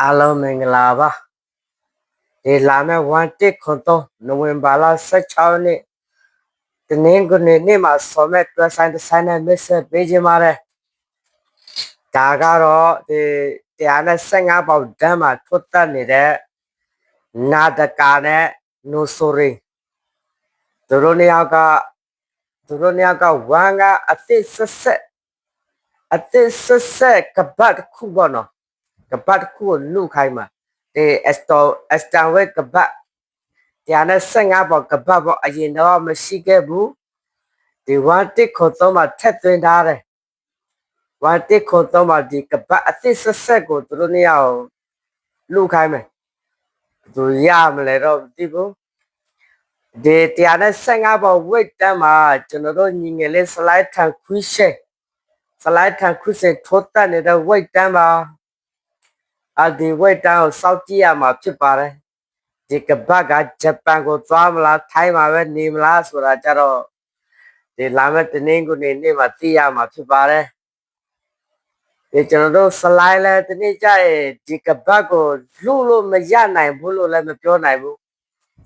အားလုံးမင်္ဂလာပါဒီလာမယ့်1တစ်ခွန်တော့နိုဝင်ဘာလ16ရက်တနင်္ဂနွေနေ့မှာဆော်မဲ့တွဲဆိုင်တစ်ဆိုင်နဲ့မစ်ဆက်ပေးခြင်းပါတယ်ဒါကတော့ဒီ155ပေါင်တန်းမှာထွတ်တက်နေတဲ့နာတကာနဲ့နိုဆိုရီသူတို့နှစ်ယောက်ကသူတို့နှစ်ယောက်ကဝမ်ကအစ်စ်ဆက်ဆက်အစ်စ်ဆက်ဆက်ကပတ်တစ်ခုပေါ့နော် ကပတ်တစ်ခုကိုလူခိုင်းမှာဒီအစတိုအစတန်ဝက်ကပတ်တရားနဲ့15ပေါကပတ်ပေါ့အရင်တော့မရှိခဲ့ဘူးဒီ1တစ်ခုတော့မှထက်သွင်းထားတယ်1တစ်ခုတော့မှဒီကပတ်အသစ်ဆက်ဆက်ကိုသူတို့နေရာကိုလူခိုင်းမယ်သူရမလဲတော့မသိဘူးဒီတရားနဲ့15ပေါ weight တန်းမှာကျွန်တော်တို့ညီငယ်လေး slide ထန်ခွိရှေ slide ထန်ခွိရှေထိုးတက်နေတဲ့ weight တန်းမှာ အဒီဝိတ်တန်းကိုစောက်ကြည့်ရမှာဖြစ်ပါတယ်ဒီကပတ်ကဂျပန်ကိုသွားမလားထိုင်းမှာပဲနေမလားဆိုတာကြတော့ဒီလာမယ့်တနင်္ဂနွေနေ့မှာသိရမှာဖြစ်ပါတယ်ဒီကျွန်တော်တို့ slide လဲတနေ့ကျရင်ဒီကပတ်ကိုလူလို့မရနိုင်ဘူးလို့လည်းမပြောနိုင်ဘူး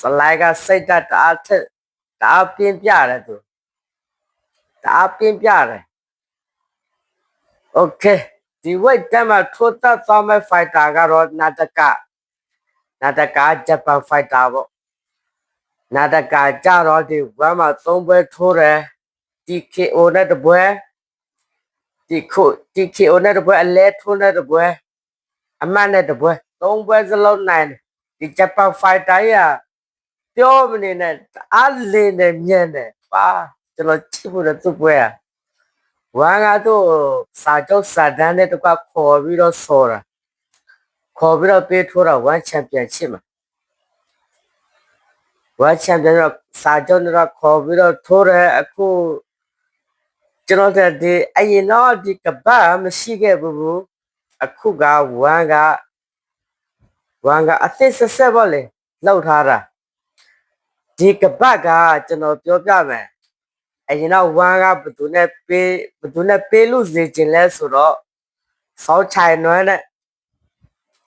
slide ကစိတ်ဓာတ်တအားထက်တအားပြင်းပြတယ်သူတအားပြင်းပြတယ် okay ဒီ weight တက်မှာထိုးတက်သွားမဲ့ fighter ကတော့နာတကနာတကဂျပန် fighter ပေါ့နာတကကြတော့ဒီဘက်မှာသုံးပွဲထိုးတယ် TKO နဲ့တပွဲဒီခု TKO နဲ့တပွဲအလဲထိုးနဲ့တပွဲအမှတ်နဲ့တပွဲသုံးပွဲစလုံးနိုင်တယ်ဒီဂျပန် fighter ရပြောမနေနဲ့အားလင်းနေမြင်တယ်ပါကျွန်တော်ချစ်ဖို့တဲ့သူ့ပွဲอ่ะ ဝမ်ကတော့စာချုပ်စာတမ်းနဲ့တကွခေါ်ပြီးတော့ဆော်တာခေါ်ပြီးတော့ပေးထိုးတာဝမ်ချန်ပီယံချစ်မှာဝမ်ချန်ပီယံတော့စာချုပ်နဲ့တော့ခေါ်ပြီးတော့ထိုးတယ်အခုကျွန်တော်တို့ဒီအရင်တော့ဒီကပတ်မရှိခဲ့ဘူးအခုကဝမ်ကဝမ်ကအသစ်ဆက်ဆက်ပေါ့လေလောက်ထားတာဒီကပတ်ကကျွန်တော်ပြောပြမယ် အရင်တော့ဝမ်ကဘယ်သူနဲ့ပေးဘယ်သူနဲ့ပေးလို့စေချင်လဲဆိုတော့စောင်းချိုင်နွမ်းနဲ့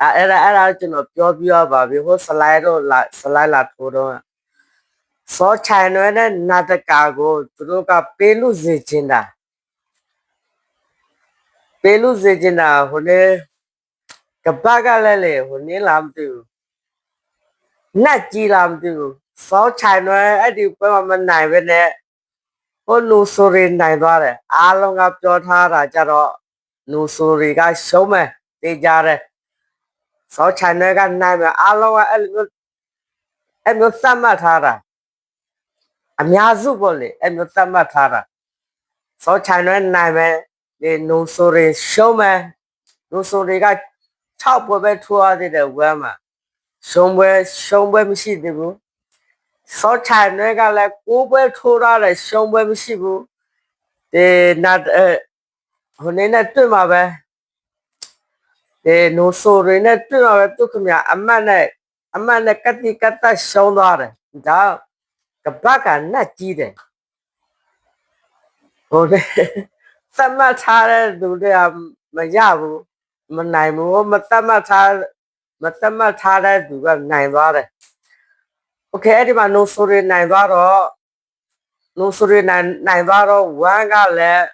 အဲအဲ့ဒါအဲ့ဒါကျွန်တော်ပြောပြရပါပြီဟိုစလိုင်းတော့လာစလိုင်းလာထိုးတော့စောချိုင်နွမ်းနဲ့နာတကာကိုသူတို့ကပေးလို့စေချင်တာပေးလို့စေချင်တာဟိုလေကပတ်ကလည်းလေဟိုနင်းလာမသိဘူးနတ်ကြီးလာမသိဘူးစောချိုင်နွမ်းအဲ့ဒီပွဲမှာမနိုင်ပဲနဲ့ ဟိုလူဆိုရီနိုင်သွားတယ်အားလုံးကပြောထားတာကြတော့လူဆိုရီကရှုံးမယ်တေးကြတယ်စောချိုင်နယ်ကနိုင်မယ်အားလုံးကအဲ့လိုမျိုးအဲ့မျိုးသတ်မှတ်ထားတာအများစုပေါ့လေအဲ့မျိုးသတ်မှတ်ထားတာစောချိုင်နယ်နိုင်မယ်ဒီလူဆိုရီရှုံးမယ်လူဆိုရီက6ပွဲပဲထိုးရသေးတယ်ဝမ်းမှာရှုံးပွဲရှုံးပွဲမရှိသေးဘူး စောချိုင်နွဲကလည်းကိုးပွဲထိုးရတယ်ရှုံးပွဲမရှိဘူးဒီနတ်အဲဟိုနေနဲ့တွေ့မှာပဲဒီနိုဆိုရင်းနဲ့တွေ့မှာပဲသူခမအမတ်နဲ့အမတ်နဲ့ကတိကတရှုံးသွားတယ်ဒါကပတ်ကနတ်ကြီးတယ်ဟိုလေသတ်မှတ်ထားတဲ့သူတွေကမရဘူးမနိုင်ဘူးမသတ်မှတ်ထားမသတ်မှတ်ထားတဲ့သူကနိုင်သွားတယ် โอเคအဲ့ဒီမှာ no sorry နိုင်သွားတော့ no sorry နိုင်နိုင်သွားတော့1ကလည်း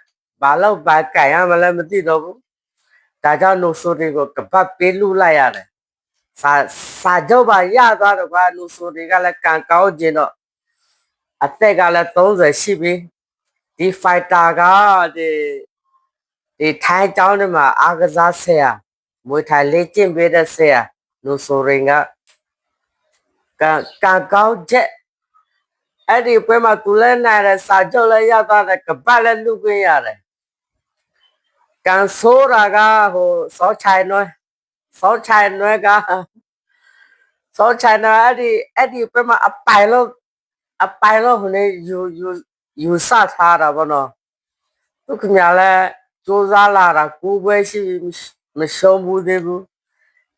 ဘာလို့ဘာကြိုင်ရမလဲမသိတော့ဘူးဒါကြောင့် no sorry ကိုကပတ်ပေးလူလိုက်ရတယ်စာစာကြောပါရသွားတော့ကွာ no sorry ကလည်းကံကောင်းခြင်းတော့အသက်ကလည်း30ရှိပြီဒီ fighter ကဒီဒီထိုင်းကျောင်းထဲမှာအားကစားဆရာမွေထိုင်လေ့ကျင့်ပေးတဲ့ဆရာ no sorry က ကံကံကောင်းချက်အဲ့ဒီပွဲမှာသူလည်းနိုင်တယ်စာချုပ်လည်းရသွားတယ်ကပတ်လည်းလူခွင့်ရတယ်ကံဆိုးတာကဟိုစောချိုင်နွဲစောချိုင်နွဲကစောချိုင်နွဲအဲ့ဒီအဲ့ဒီပွဲမှာအပိုင်လို့အပိုင်လို့ဟိုနေယူယူယူဆထားတာဘောနော်သူခင်ဗျာလဲစူးစမ်းလာတာကိုယ်ပွဲရှိမရှုံးဘူးသေးဘူး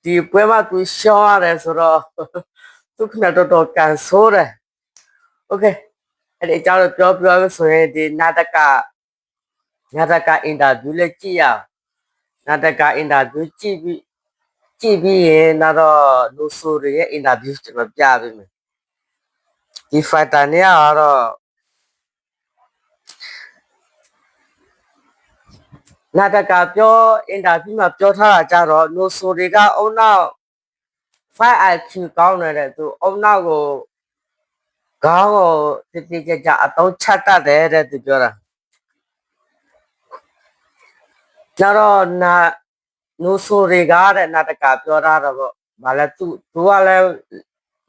ဒီပွဲမှာသူရှောင်းရတယ်ဆိုတော့ သူခင်ဗျာတော်တော်ကန်ဆိုးတယ် โอเคအဲ့ဒီအကြောင်းပြောပြောဆိုရင်ဒီနာတကနာတကအင်တာဗျူးလေးကြည့်ရအောင်နာတကအင်တာဗျူးကြည့်ပြီး ကြည့်ပြီးရင်နောက်တော့လူဆိုတွေရဲ့ interview ကျွန်တော်ပြပေးမယ်ဒီ fighter เนี่ยကတော့နာတကပြော interview မှာပြောထားတာကြတော့လူဆိုတွေကအုံနောက် 5IQ ကောင်းနေတဲ့သူအုံနောက်ကိုခေါင်းကိုတိတိကျကျအသုံးချတတ်တယ်တဲ့သူပြောတာကျတော့နာနိုဆိုတွေကတဲ့နာတကပြောတာတော့ဗောဘာလဲသူသူကလည်း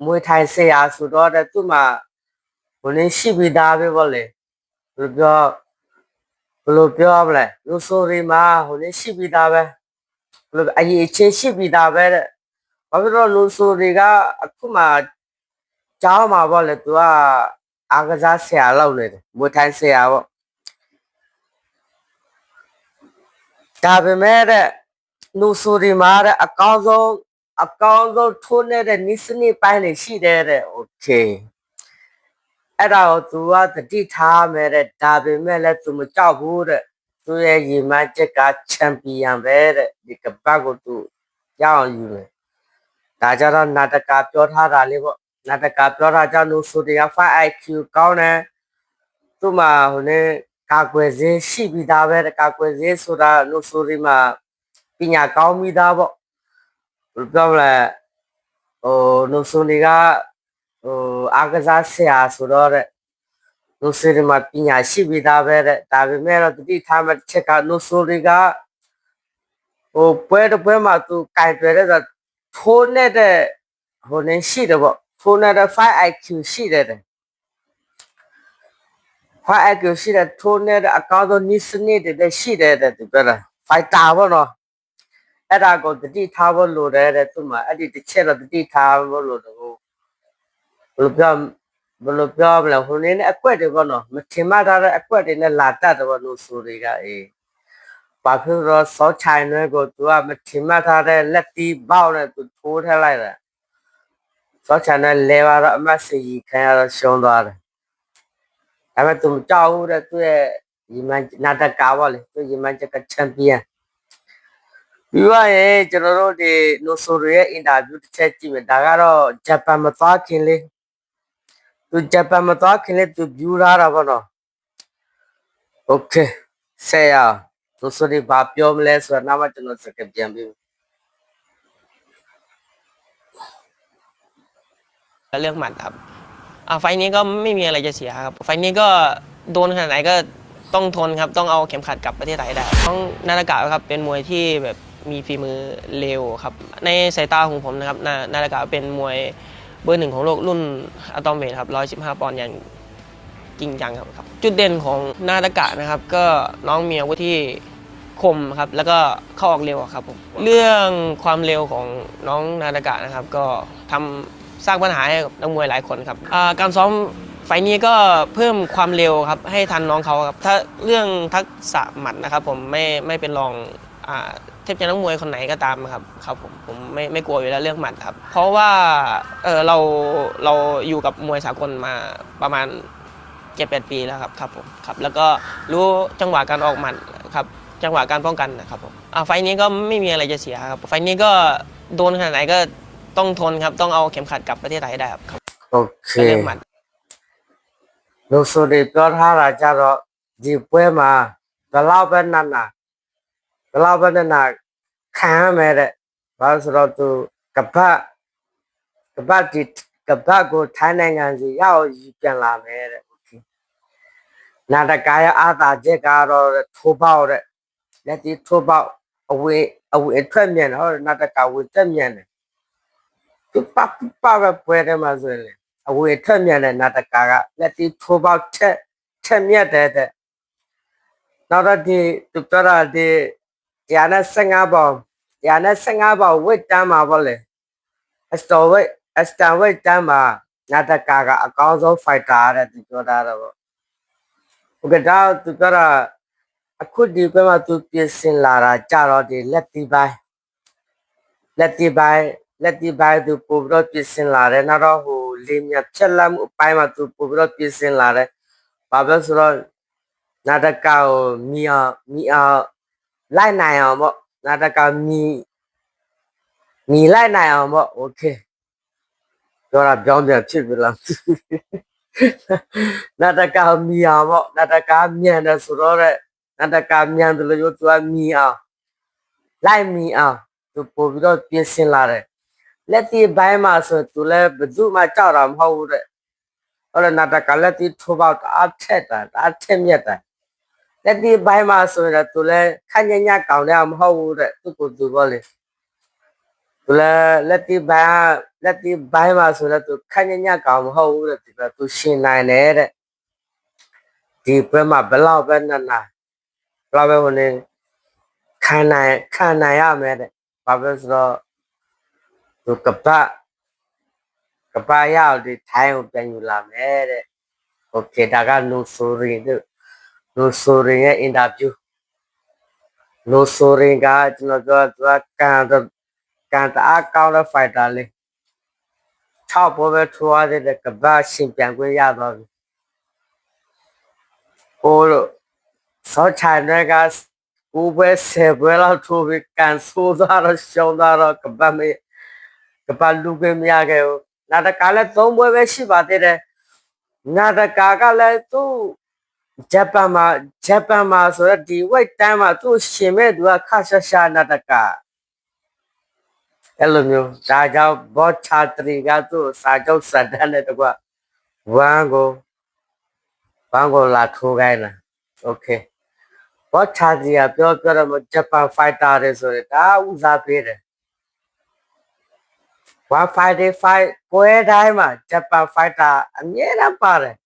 မွေထိုင်ဆရာဆိုတော့တဲ့သူမှဘယ်နည်းရှိပြီးသားပဲဗောလေဘယ်လိုပြောဘယ်လိုပြောမလဲနိုဆိုတွေမှာဟိုနည်းရှိပြီးသားပဲဘယ်လိုအရေးချင်းရှိပြီးသားပဲတဲ့ ဘာဖြစ်လို့နိုဆိုတွေကအခုမှကျောင်းမှာဗောလေသူကအားကစားဆရာလောက်နေတယ်မွေထိုင်ဆရာဗော ဒါပေမဲ့တဲ့လူဆိုဒီမှာတဲ့အကောင်းဆုံးအကောင်းဆုံးထိုးနေတဲ့နိစနိပိုင်းတွေရှိတယ်တဲ့โอเคအဲ့ဒါကို तू ကတတိထားမယ်တဲ့ဒါပေမဲ့လည်း तू မကြောက်ဘူးတဲ့သူရဲ့ရည်မှန်းချက်ကချန်ပီယံပဲတဲ့ဒီကပတ်ကို तू ရအောင်ယူမယ် ဒါကြတော့နာတကာပြောထားတာလေးပေါ့နာတကာပြောတာကြောင့်လူဆိုတွေက 5IQ ကောင်းတယ်သူ့မှာဟိုနေကာကွယ်စေးရှိပြီးသားပဲတဲ့ကာကွယ်စေးဆိုတာလူဆိုတွေမှာပညာကောင်းပြီးသားပေါ့ဘယ်လိုပြောမလဲဟိုလူဆိုတွေကဟိုအားကစားဆရာဆိုတော့တဲ့လူဆိုတွေမှာပညာရှိပြီးသားပဲတဲ့ဒါပေမဲ့တော့တတိထားမဲ့တစ်ချက်ကလူဆိုတွေကဟိုပွဲတစ်ပွဲမှာသူကင်တွယ်တဲ့ဆို ထိုးနေတဲ့ဟိုနေရှိတယ်ပေါ့ထိုးနေတဲ့ 5IQ ရှိတယ်တဲ့ခွာအကူရှိတဲ့ထိုးနေတဲ့အကောင့်ဆုံးနိစနစ်တွေလည်းရှိတယ်တဲ့သူပြောတာဖိုက်တာပေါ့နော်အဲ့ဒါကိုတတိထားဖို့လိုတယ်တဲ့သူမှအဲ့ဒီတစ်ချက်တော့တတိထားဖို့လိုတယ်ဘယ်လိုပြောဘယ်လိုပြောမလဲဟိုနေနဲ့အကွက်တွေပေါ့နော်မထင်မှတ်ထားတဲ့အကွက်တွေနဲ့လာတတ်တယ်ပေါ့လို့ဆိုတွေကအေး ဘာဖြစ်လို့စောချိုင်ရွယ်ကိုသူကမထင်မှတ်ထားတဲ့လက်တီးပေါက်နဲ့သူထိုးထည့်လိုက်တာစောချိုင်နဲ့လဲပါတော့အမတ်စီခံရတော့ရှုံးသွားတယ် ဒါပေမဲ့သူမကြောက်ဘူးတဲ့သူရဲ့ရီမန်နာတကာပေါ့လေသူရီမန်ချက်ကချန်ပီယံပြီးတော့ရေကျွန်တော်တို့ဒီနိုဆိုရရဲ့အင်တာဗျူးတစ်ချက်ကြည့်မယ်ဒါကတော့ဂျပန်မသွားခင်လေးသူဂျပန်မသွားခင်လေးသူဗျူထားတာပေါ့နော်โอเคဆရာနိုဆိုရဘာပြော સોસોની ભાપ્યોમ લે સ્વર્ણામાં સકે જેમ બી เรื่องหมัดครับอ่าไฟนี้ก็ไม่มีอะไรจะเสียครับ ไฟนี้ก็โดนขนาดไหนก็ต้องทนครับ ต้องเอาเข็มขัดกลับประเทศไทยได้ต้องนาฬกาครับ เป็นมวยที่แบบมีฝีมือเร็วครับ ในสายตาของผมนะครับ นานาฬกาเป็นมวยเบอร์หนึ่งของโลกรุ่นอะตอมเมทครับ115ปอนด์อย่างจริงจังครับ จุดเด่นของนาฏกะนะครับ ก็น้องเมียวุฒิ คมครับ แล้วก็เข้าออกเร็วครับผมเรื่องความเร็วของน้องนาฬกะนะครับ ก็ทำสร้างปัญหาให้กับนักมวยหลายคนครับอ่าการซ้อมไฟล์นี้ก็เพิ่มความเร็วครับให้ทันน้องเขาครับถ้าเรื่องทักษะหมัดนะครับ ผมไม่ไม่เป็นรองอ่าเทพจะนักมวยคนไหนก็ตามครับครับผมผมไม่ไม่กลัวอยู่แล้วเรื่องหมัดครับ เพราะว่าเออเราเราอยู่กับมวยสากลมาประมาณเจ็ดแปดปีแล้วครับครับผมครับแล้วก็รู้จังหวะการออกหมัดครับ จังหวะการป้องกันนะครับผมอ่าไฟล์นี้ก็ไม่มีอะไรจะเสียครับไฟล์นี้ก็โดนขนาดไหนก็ ต้องทนครับ ต้องเอาเข็มขัดกลับประเทศไทยให้ได้ครับครับ โอเค ก็เรื่องหมัด လူဆိုတွေပြောထားတာကြတော့ဒီပွဲမှာဘယ်လောက်ပဲနတ်နာဘယ်လောက်ပဲနတ်နာခံရမယ်တဲ့ဘာလို့ဆိုတော့သူကပတ်ကပတ်ဒီကပတ်ကိုထိုင်းနိုင်ငံစီရောက်ယူပြန်လာမယ်တဲ့โอเคနာတကာရအာသာချက်ကတော့ထိုးပေါက်တဲ့ လက်ဒီထိုးပေါက်အဝေးအဝေးအထွက်မြန်တယ်ဟုတ်တယ်နာတကာဝေတက်မြန်တယ်သူပပပပဲပွဲတယ်မှာဆိုရင်လေအဝေထွက်မြန်တဲ့နာတကာကလက်တီထိုးပေါက်ချက်ချက်မြက်တဲ့တဲ့နောက်တော့ဒီသူပြောတာဒီတရားနဲ့15ပေါင်တရားနဲ့15ပေါင်ဝစ်တန်းမှာပေါ့လေအစတော်ဝစ်အစတန်ဝစ်တန်းမှာနာတကာကအကောင်းဆုံးဖိုက်တာတဲ့သူပြောတာတော့ပေါ့ဟုတ်ကဲ့ဒါသူပြောတာ အခုဒီဘက်မှာသူပြင်ဆင်လာတာကြတော့ဒီလက်တီပိုင်းလက်တီပိုင်းလက်တီပိုင်းသူပို့ပြီးတော့ပြင်ဆင်လာတယ်နောက်တော့ဟို လေးမြတ်ချက်လက်မှုအပိုင်းမှာသူပို့ပြီးတော့ပြင်ဆင်လာတယ်။ဘာပဲဆိုတော့နာတကကိုမီအောင်မီအောင်လိုက်နိုင်အောင်ပေါ့နာတကမီ ညီလိုက်နိုင်အောင်ပေါ့โอเคပြောတာပြောင်းပြန်ဖြစ်ပြီလားနာတကာမီအောင်ပေါ့နာတကာမြန်တယ်ဆိုတော့တဲ့ နာတကာမြန်တယ်လို့သူကမီအောင်လိုက်မီအောင်သူပို့ပြီးတော့ပြင်ဆင်လာတယ်လက်တီဘိုင်းမှာဆိုသူလည်းဘယ်သူမှကြောက်တာမဟုတ်ဘူးတဲ့ဟောလေနာတကာလက်တီထိုးပေါက်အားထက်တာအားထက်မြက်တာလက်တီဘိုင်းမှာဆိုရင်သူလည်းခန့်ညံ့ညံ့ကောင်းတယ်မဟုတ်ဘူးတဲ့သူကိုသူပေါ့လေသူလည်းလက်တိဘိုင်းလက်တိဘိုင်းမှာဆိုတော့သူခန့်ညံ့ညံ့ကောင်မဟုတ်ဘူးတဲ့ဒီကသူရှင်နိုင်တယ်တဲ့ဒီဘက်မှာဘလောက်ပဲနာနာ ဘလောက်ပဲဝင်နေခံနိုင်ခံနိုင်ရမယ်တဲ့ဘာပဲဆိုတော့သူကပတ်ကပရအောင်ဒီထိုင်းကိုပြန်ယူလာမယ်တဲ့ okay ဒါက no sorry တို့ no sorry ရဲ့ interview no sorry ကကျွန်တော်ပြောသူကကန်တော့ကန်တအားကောင်းတဲ့ fighter လေး6ပွဲပဲထိုးရတဲ့ကပတ်ရှင်ပြန်ခွင့်ရသွားပြီဟို ဆောချန်တွေကကိုပဲဆေဘွဲလောက်ထိုးပြီးကန်ဆိုးသွားတော့ရှုံးသွားတော့ကဘာမေကဘာလူကမရခဲ့ဘူးနာတကာလည်း3ပွဲပဲရှိပါသေးတယ်နာတကာကလည်းသူ့ဂျပန်မှာဂျပန်မှာဆိုတော့ဒီ weight တန်းမှာသူ့ရှင်မဲ့သူကခါရှာရှာနာတကာ အဲ့လိုမျိုးဒါကြောင့်ဘောချာတရီကသူ့စာချုပ်စတန်းနဲ့တကွဝမ်းကိုဝမ်းကိုလာထိုးခိုင်းတာโอเค ဘောချာတရီကပြောပြောတော့ဂျပန်ဖိုက်တာတွေဆိုရင်ဒါဥစားပေးတယ်155ပွဲတိုင်းမှာဂျပန်ဖိုက်တာအမြဲတမ်းပါတယ်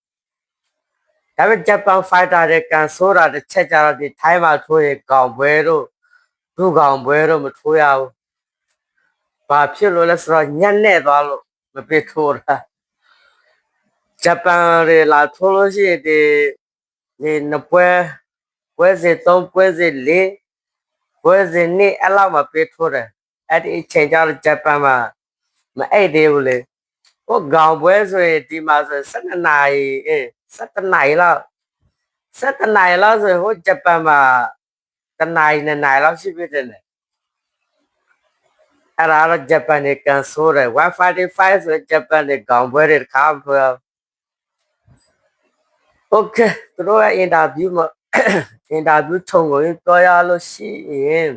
ဒါပေမဲ့ဂျပန်ဖိုက်တာတွေကန်ဆိုးတာတစ်ချက်ကြတော့ဒီထိုင်းမှာထိုးရင်ကောင်ပွဲတို့သူ့ကောင်ပွဲတို့မထိုးရဘူးဘာဖြစ်လို့လဲဆိုတော့ညက်နဲ့သွားလို့မပြစ်ထိုးတာဂျပန်တွေလာထိုးလို့ရှိရင်ဒီဒီနှစ်ပွဲ ပွဲစဉ်သုံးပွဲစဉ်လေးပွဲစဉ်နှစ်အဲ့လောက်မှပြစ်ထိုးတယ်အဲ့ဒီအချိန်ကျတော့ဂျပန်မှာမအိတ်သေးဘူးလေဟိုကောင်ပွဲဆိုရင်ဒီမှာဆို12နာရီအေး17နာရီလောက်17နာရီလောက်ဆိုရင်ဟိုဂျပန်မှာတ အင်တာဗျူးထုံကိုတော့ရလို့ရှိရင်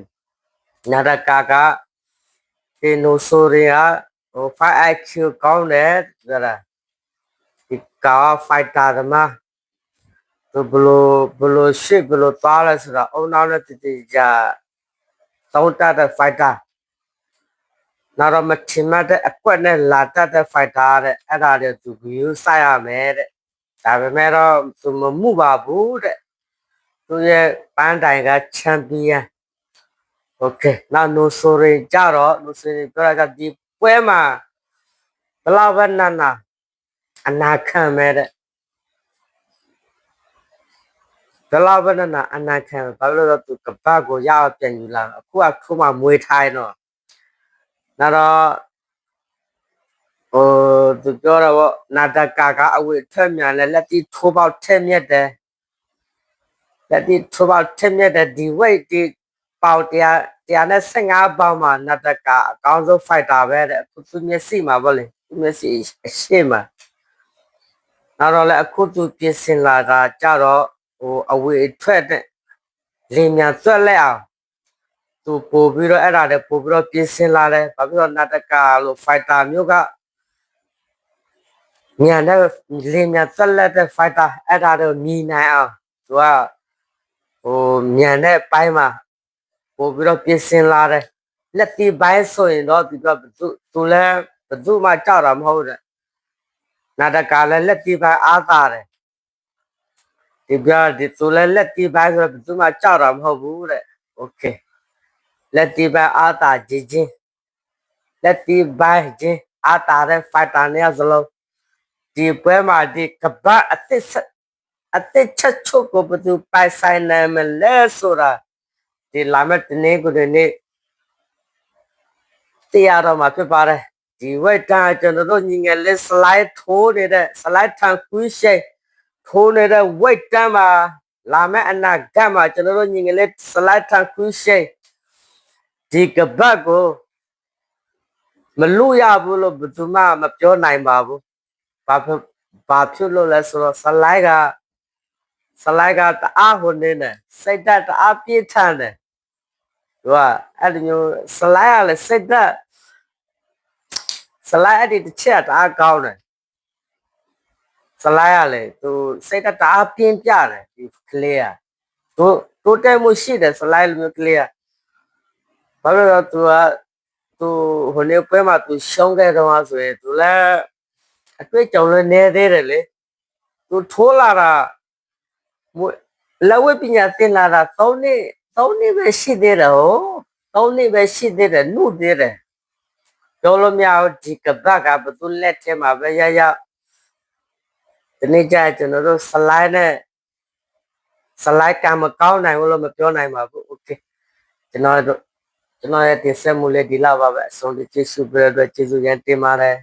နာရကာကဒီနိုဆိုရီဟာဟို 5IQ ကောင်းတယ်ဆိုတာဒီကာဖိုက်တာသမားသူဘလို့ဘလို့ရှိဘလို့သွားလဲဆိုတာအုံနောက်နဲ့တတိကြတောင်းတတဲ့ဖိုက်တာနောက်တော့မထင်မှတ်တဲ့အကွက်နဲ့လာတတ်တဲ့ဖိုက်တာတဲ့အဲ့ဒါတွေသူဘီယူစိုက်ရမယ်တဲ့ဒါပေမဲ့တော့သူမမှုပါဘူးတဲ့ သူရဲ့ပန်းတိုင်ကချန်ပီယံโอเคနောက်နိုဆိုရင်ကြတော့နိုဆိုရင်ပြောရကဒီပွဲမှာဘလောက်ပဲနာနာအနာခံမဲ့တဲ့ဘလောက်ပဲနာနာအနာခံဘာလို့လဲဆိုတော့သူကပတ်ကိုရအောင်ပြန်ယူလာအခုကခုမှမွေးထိုင်းတော့ နောက်တော့ဟိုသူပြောတော့ဗောနာတကာကအဝေထက်မြန်လဲလက်တီထိုးပေါက်ထက်မြက်တယ် လက်တီထိုးပေါက်ထက်မြက်တယ်ဒီ weight ဒီပေါက်တရားတရားနဲ့15ပေါင်မှာနာတကာအကောင်းဆုံး fighter ပဲတဲ့အခုသူမျက်စိမှာဗောလေသူမျက်စိအရှိမနောက်တော့လဲအခုသူပြင်ဆင်လာတာကြတော့ဟိုအဝေထွက်တဲ့လင်းမြန်သွက်လက်အောင်သူပို့ပြီးတော့အဲ့ဒါလည်းပို့ပြီးတော့ပြင်ဆင်လာတယ်ဘာဖြစ်လို့နာတကာလို့ fighter မျိုးကညာတဲ့လင်းညာသက်လက်တဲ့ fighter အဲ့ဒါတော့မြည်နိုင်အောင်သူက ဟိုမြန်တဲ့ပိုင်းမှာပို့ပြီးတော့ပြင်ဆင်လာတယ်လက်တီပိုင်းဆိုရင်တော့ဒီကဘသူသူလည်းဘသူမှကြောက်တာမဟုတ်တဲ့နာတကာလည်းလက်တီပိုင်းအားသာတယ်ဒီပြဒီသူလည်းလက်တီပိုင်းဆိုတော့ဘသူမှကြောက်တာမဟုတ်ဘူးတဲ့ okay လက်တီဘအာတာဂျင်းချင်းလက်တီဘိုင်ဂျင်းအာတာတဲ့ဖိုက်တာနေစလုံးဒီပွဲမှာဒီကပတ်အသစ်ဆက် အသစ်ချက်ချုပ်ကိုဘယ်သူပိုင်ဆိုင်နိုင်မလဲဆိုတာဒီလာမယ့်တနေ့ကိုဒီနေ့တရားတော်မှာဖြစ်ပါတယ်ဒီဝိတ်တာကျွန်တော်တို့ညီငယ်လေး slide ထိုးနေတဲ့ slide ထန်ကွင်းရှိထိုးနေတဲ့ဝိတ်တမ်းမှာလာမယ့်အနာဂတ်မှာကျွန်တော်တို့ညီငယ်လေး slide ထန်ကွင်းရှိဒီကပတ်ကိုမလို့ရဘူးလို့ဘယ်သူမှမပြောနိုင်ပါဘူးဘာဖြစ်ဘာဖြစ်လို့လဲဆိုတော့စလိုက်က စလိုက်ကတအားဟိုနေနေစိတ်ဓာတ်တအားပြည့်ထန်တယ်သူကအဲ့ဒီမျိုးစလိုက်ကလည်းစိတ်ဓာတ်စလိုက်အဲ့ဒီတစ်ချက်တအားကောင်းတယ်စလိုက်ကလည်းသူစိတ်ဓာတ်တအားပြင်းပြတယ်ဒီကလေးကသူတိုးတက်မှုရှိတယ်စလိုက်လိုမျိုးကလေးကဘာလို့လဲသူကသူဟိုနေ့ပွဲမှာသူရှုံးခဲ့တော့ဆိုရင်သူလည်းအတွေ့အကြုံလည်းနည်းသေးတယ်လေသူထိုးလာတာ လက်ဝဲပညာသင်လာတာ၃နှစ်၃နှစ်ပဲရှိသေးတယ်ဟုတ်၃နှစ်ပဲရှိသေးတယ်နှုတ်သေးတယ်ပြောလို့မရဘူးဒီကပတ်ကဘသူလက်ထဲမှာပဲရရဒီနေ့ကျကျွန်တော်တို့ slide နဲ့ slide ကမကောင်းနိုင်ဘူးလို့မပြောနိုင်ပါဘူး okay ကျွန်တော်တို့ကျွန်တော်ရဲ့တင်ဆက်မှုလေးဒီလောက်ပါပဲအဆုံးထိကျေးဇူးပြုတဲ့အတွက်ကျေးဇူးရန်တင်ပါတယ်